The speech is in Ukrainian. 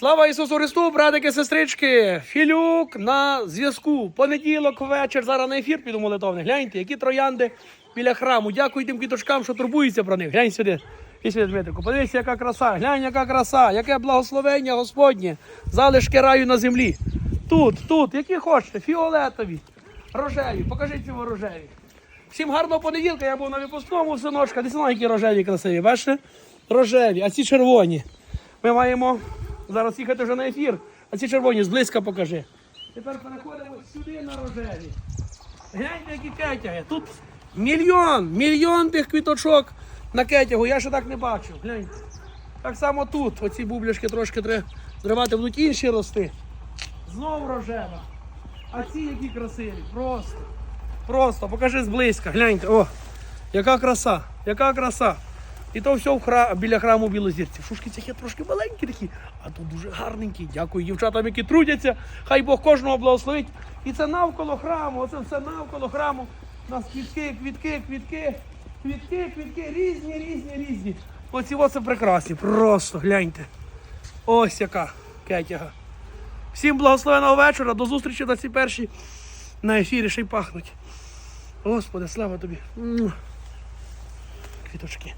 Слава Ісусу Христу, братики, сестрички! Філюк на зв'язку. Понеділок вечір. Зараз на ефір піду молитовний. Гляньте, які троянди біля храму. Дякую тим квіточкам, що турбуються про них. Глянь сюди. І сюди, Дмитрику. Подивися, яка краса. Глянь, яка краса, яке благословення Господнє. Залишки раю на землі. Тут, тут, які хочете, фіолетові, рожеві. Покажіть цього рожеві. Всім гарного понеділка. Я був на випускному синочка. Десь які рожеві красиві. Бачите? Рожеві, а ці червоні. Ми маємо зараз їхати вже на ефір, а ці червоні зблизька покажи. Тепер переходимо сюди на рожеві. Гляньте, які кетяги. Тут мільйон, мільйон тих квіточок на кетягу. Я ще так не бачив. Гляньте. Так само тут. Оці бубляшки трошки треба зривати, будуть інші рости. Знову рожева. А ці які красиві. Просто. Просто. Покажи зблизька. Гляньте. О, яка краса, яка краса. І то все в хра... біля храму Білозірці. Шушки ці є трошки маленькі такі, а тут дуже гарненькі. Дякую дівчатам, які трудяться. Хай Бог кожного благословить. І це навколо храму, оце все навколо храму. У нас квітки, квітки, квітки, квітки, квітки, різні, різні, різні. Оці оце прекрасні. Просто гляньте. Ось яка кетяга. Всім благословеного вечора. До зустрічі на цій першій на ефірі ще й пахнуть. Господи, слава тобі. Квіточки.